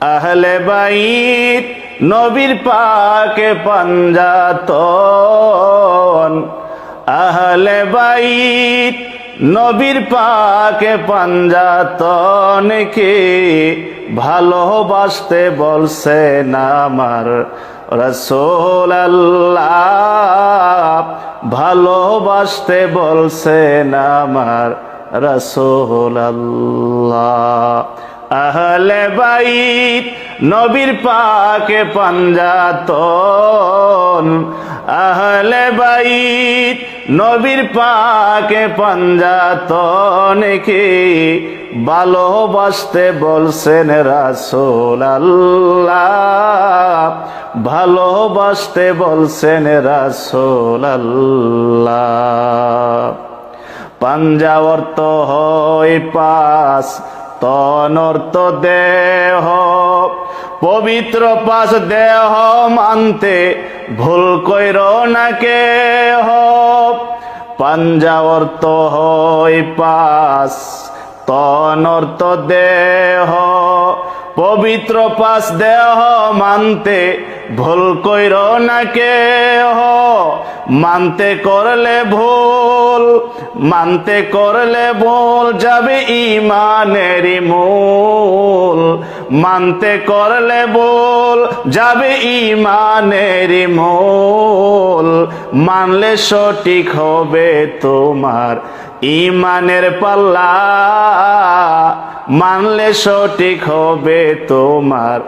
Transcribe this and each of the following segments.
আহলে বাইত, নবীর পাকে পাঞ্জাতন। আহলে বাইত, নবীর পাকে পাঞ্জাতন কে ভালোবাসতে বলছেন আমার রসোল ভালোবাসতে বলছেন আমার রসোল আহলে বাইত, নবীর পাকে পাঞ্জাতন। আহলে বাইত, নবীর পাকে পাঞ্জাতন কি ভালোবাসতে বলছেন রাসূল আল্লাহ ভালোবাসতে বলছেন রাসূল আল্লাহ পাঞ্জা অর্থ হয় পাস তনর্ত দেহ, পবিত্র পাশ দেহ মানতে ভুল কইর না কে পাঞ্জা অর্থ হয় পাস তনর্ত দেহ পবিত্র পাশ দেহ মানতে ভুল কইর না কে মানতে করলে ভুল, মানতে করলে ভুল যাবে ইমানের মূল। মানতে করলে ভুল যাবে ইমানের মূল। মানলে সঠিক হবে তোমার ইমানের পাল্লা। মানলে সঠিক হবে তোমার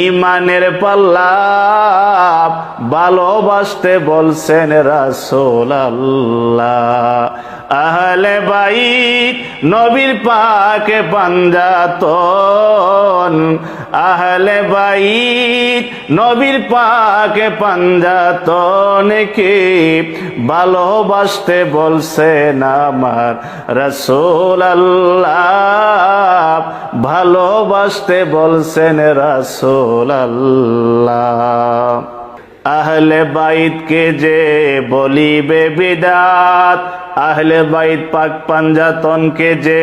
ইমানের পাল্লা ভালোবাসতে বলছেন রাসোল আল্লাহ আহলে বাইত, নবীর পাকে পাঞ্জাতন। আহলে বাইত, নবীর পাকে পাঞ্জাতন কে ভালোবাসতে বলছেন আমার রসোল আল্লাহ। ভালোবাসতে বলছেন রসোল আল্লাহ। আহলে বাইত কে যে বলিবে বিদাত আহলে বাইত পাক পাঞ্জাতনকে যে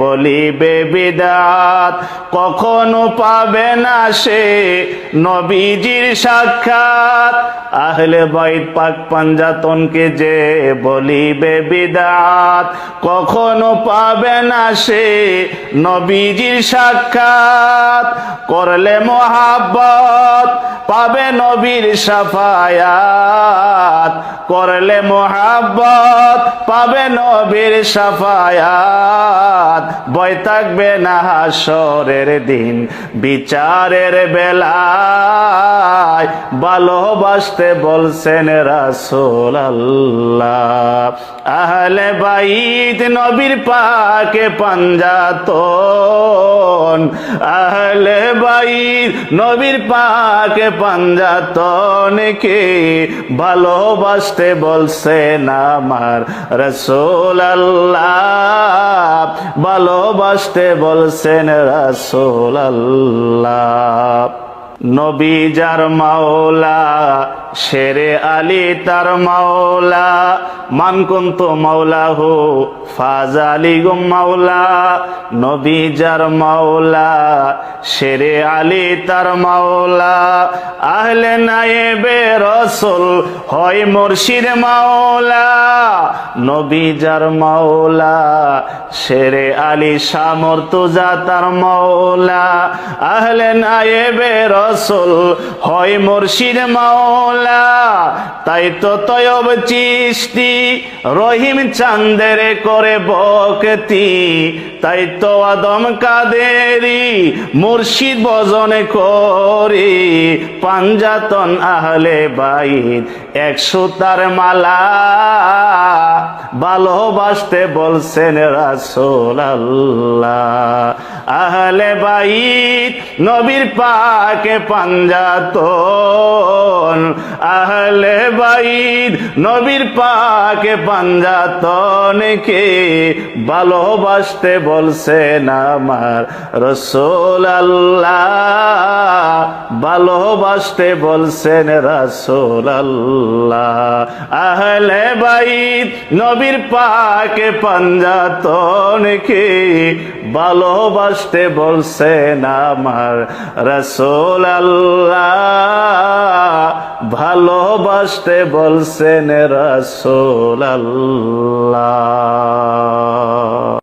বলিবে বিদাত কখনো পাবে না সে নবীজির সাক্ষাৎ। আহলে বাইত পাক পাঞ্জাতন কে যে বলিবে বিদাত, কখনো পাবে না সে নবীজির সাক্ষাৎ। করলে মহাব্বত, পাবে নবীর সাফায়াত। করলে মোহাব্বত, পাবে নবীর সাফায়াত। বয় থাকবে না হাসরের দিন, বিচারের বেলায়। ভালোবাসতে বলছেন রাসূল আল্লাহ আহলে বাইত নবীর পাকে পাঞ্জাতন। আহলে বাইত নবীর পাকে পাঞ্জাতন কে ভালোবাসতে বলছেন আমার রসোল আল্লাহ ভালোবাসতে বলছেন রসোল আল্লাহ নবী যার মাওলা, শেরে আলী তার মাওলা মান কুন্ত মাওলাহু ফাজ আলী গুম মাওলা। নবী যার মাওলা, শেরে আলী তার মাওলা। আহলে নায়েবে রসুল হয় মুর্শিদ মাওলা। নবী যার মাওলা, শেরে আলী সামর্তুজা তার মাওলা। আহলে নায়েবে রসুল হয় মুর্শিদ মাওলা। তাই তো তয়ব চিস্তি রহিম চান্দের করে বকতি। তাই তো আদম কাদেরি মুর্শিদ বজনে করি। পাঞ্জাতন আহলে বাইত একশো তার মালা। ভালোবাসতে বলছেন রাসোল আল্লাহ আহলে বাইত, নবীর পাকে পাঞ্জাতন। আহলে বাইত, নবীর পাকে পাঞ্জাতন কে ভালোবাসতে বলছেন আমার রসোল ভালোবাসতে বলছেন রাসূল আল্লাহ আহলে বাইত নবীর পাকে পাঞ্জাতনকে ভালোবাসতে বলছেন আমার রসোল আল্লাহ? ভালোবাসতে বলছেন রসোল আল্লাহ।